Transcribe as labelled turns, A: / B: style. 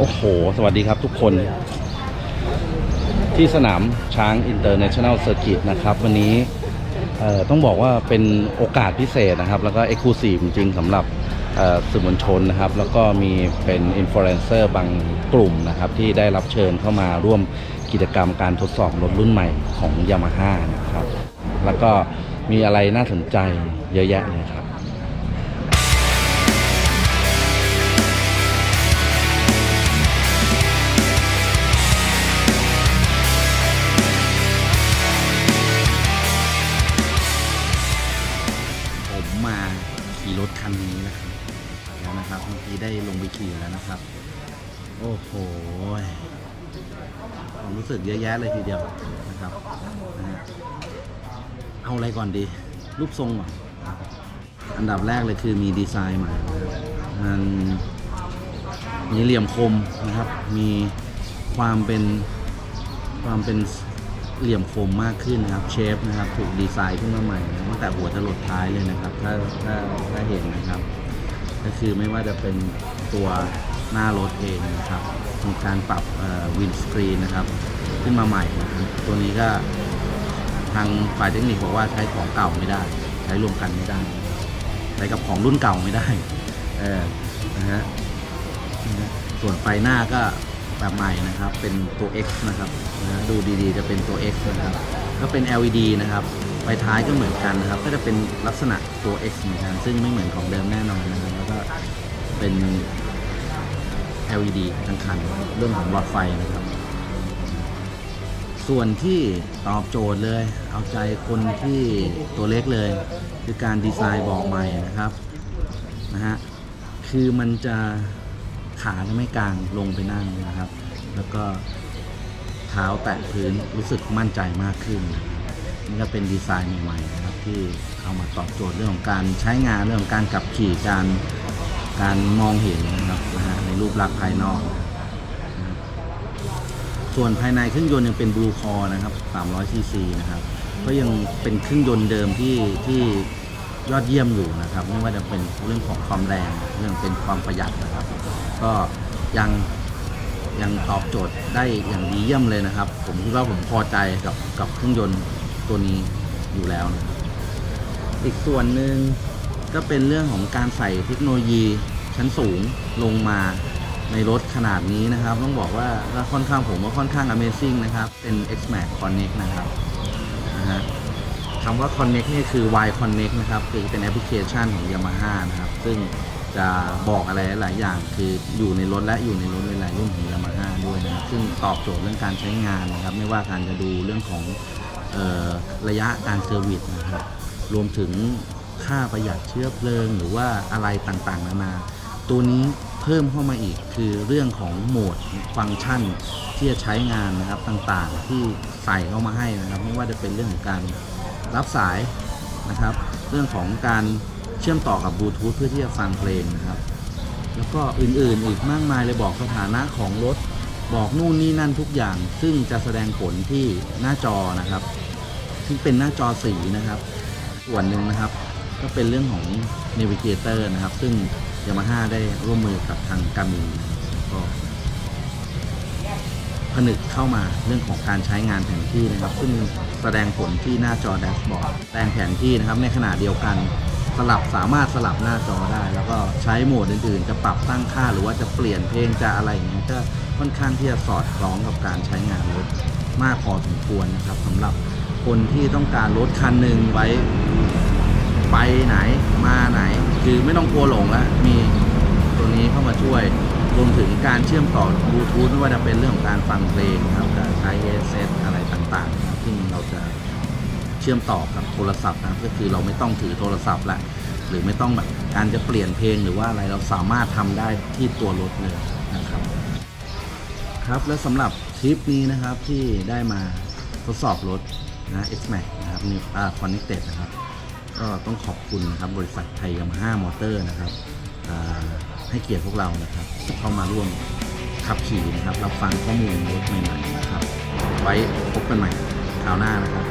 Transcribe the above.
A: โอ้โห สวัสดีครับทุกคน ที่สนามช้าง International Circuit นะครับ วันนี้ต้องบอกว่าเป็นโอกาสพิเศษนะครับ แล้วก็เอ็กซ์คลูซีฟจริงสำหรับสื่อมวลชนนะครับ แล้วก็มีเป็นอินฟลูเอนเซอร์บางกลุ่มนะครับ ที่ได้รับเชิญเข้ามาร่วมกิจกรรมการทดสอบรถรุ่นใหม่ของ Yamaha นะครับ แล้วก็มีอะไรน่าสนใจเยอะแยะเลยครับ ขี่รถคันนี้นะครับแล้วนะครับเมื่อกี้ได้ลงไปขี่แล้วนะครับ โอ้โหความรู้สึกเยอะแยะเลยทีเดียวนะครับ เอาอะไรก่อนดี รูปทรงก่อนอันดับแรกเลยคือมีดีไซน์ใหม่มันมีเหลี่ยมคมนะครับ มีความเป็นความเป็น เหลี่ยมคมมากขึ้นนะครับเชฟนะครับถูกดีไซน์ขึ้นมาใหม่นะตั้งแต่หัวจะหลดท้ายเลยนะครับ ถ้าถ้าถ้าเห็นนะครับ ก็คือไม่ว่าจะเป็นตัวหน้ารถเองนะครับมีการปรับวินสกรีนนะครับ ขึ้นมาใหม่นะครับตัวนี้ก็ทางฝ่ายเทคนิคบอกว่าใช้ของเก่าไม่ได้ ใช้รวมกันไม่ได้ใช้กับของรุ่นเก่าไม่ได้เออนะฮะส่วนไฟหน้าก็ แบบใหม่นะครับ เป็นตัว X นะครับนะดูดีๆ จะเป็นตัว X นะครับ ก็เป็น LED นะครับไฟท้ายก็เหมือนกันนะครับ ก็จะเป็นลักษณะตัว X เหมือนกัน ซึ่งไม่เหมือนของเดิมแน่นอนนะครับ แล้วก็เป็น LED ทั้งคัน เรื่องของหลอดไฟนะครับ ส่วนที่ตอบโจทย์เลย เอาใจคนที่ตัวเล็กเลย คือการดีไซน์บอกใหม่นะครับ นะฮะ คือมันจะ ขาจะไม่กลางลงไปนั่งนะครับ แล้วก็เท้าแตะพื้นรู้สึกมั่นใจมากขึ้นนี่ก็เป็นดีไซน์ใหม่ๆนะครับที่เอามาตอบโจทย์เรื่องของการใช้งานเรื่องของการขับขี่การการมองเห็นนะครับนะฮะในรูปลักษณ์ภายนอก ส่วนภายในเครื่องยนต์ยังเป็นบลูคอนะครับ300ซีซีนะครับก็ยังเป็นเครื่องยนต์เดิมที่ที่ ยอดเยี่ยมอยู่นะครับ ไม่ว่าจะเป็นเรื่องของความแรงเรื่องเป็นความประหยัดนะครับ ก็ยังยังตอบโจทย์ได้อย่างดีเยี่ยมเลยนะครับ ผมคิดว่าผมพอใจกับกับเครื่องยนต์ตัวนี้อยู่แล้วนะอีกส่วนหนึ่งก็เป็นเรื่องของการใส่เทคโนโลยีชั้นสูงลงมาในรถขนาดนี้นะครับ ต้องบอกว่าค่อนข้างผมว่าค่อนข้าง Amazing นะครับ เป็น X-Max Connect นะครับนะฮะ คำว่า Connect นี่คือ Y Connect นะครับคือเป็นแอปพลิเคชันของ Yamaha นะครับ ซึ่งจะบอกอะไรหลายอย่าง คืออยู่ในรถและอยู่ในรถหลายรุ่นของ Yamaha ด้วยนะครับซึ่งตอบโจทย์เรื่องการใช้งานนะครับ ไม่ว่าการจะดูเรื่องของออระยะการเซอร์วิสนะครับ รวมถึงค่าประหยัดเชื้อเพลิง หรือว่าอะไรต่างๆ นานา ตัวนี้เพิ่มเข้ามาอีกคือเรื่องของโหมดฟังก์ชันที่จะใช้งานนะครับต่างๆ ที่ใส่เข้ามาให้นะครับ ไม่ว่าจะเป็นเรื่องของการ รับสายนะครับ เรื่องของการเชื่อมต่อกับบลูทูธเพื่อที่จะฟังเพลงนะครับ แล้วก็อื่นๆอีกมากมายเลยบอกสถานะของรถ บอกนู่นนี่นั่นทุกอย่าง ซึ่งจะแสดงผลที่หน้าจอนะครับ ที่เป็นหน้าจอสีนะครับ ส่วนหนึ่งนะครับ ก็เป็นเรื่องของ Navigator นะครับ ซึ่ง Yamaha ได้ร่วมมือกับทางกามินก็ นึกเข้ามาเรื่องของการใช้งานแผนที่นะครับ ซึ่งแสดงผลที่หน้าจอแดชบอร์ดแสดงแผนที่นะครับในขณะเดียวกันสลับสามารถสลับหน้าจอได้ แล้วก็ใช้โหมดอื่นๆ จะปรับตั้งค่าหรือว่าจะเปลี่ยนเพลงจะอะไรอย่างเงี้ยก็ค่อนข้างที่จะสอดคล้องกับการใช้งานรถมากพอสมควรนะครับสำหรับคนที่ต้องการรถคันหนึ่งไว้ไปไหนมาไหน คือไม่ต้องกลัวหลงแล้วมีตัวนี้เข้ามาช่วย รวมถึงการเชื่อมต่อบลูทูธไม่ว่าจะเป็นเรื่องของการฟังเพลงครับการใช้ headset อะไรต่างๆ ซึ่งเราจะเชื่อมต่อกับโทรศัพท์นะก็คือเราไม่ต้องถือโทรศัพท์ละหรือไม่ต้องแบบการจะเปลี่ยนเพลงหรือว่าอะไรเราสามารถทำได้ที่ตัวรถเลยนะครับ ครับและสำหรับทริปนี้นะครับที่ได้มาทดสอบรถนะ X-Max นะครับ New ah, Connected นะครับ ก็ต้องขอบคุณนะครับบริษัทไทยยามาฮ่ามอเตอร์นะครับอ่า ให้เกียรติพวกเรานะครับ เข้ามาร่วมขับขี่นะครับ รับฟังข้อมูลรถใหม่ๆนะครับ ไว้พบกันใหม่คราวหน้านะครับ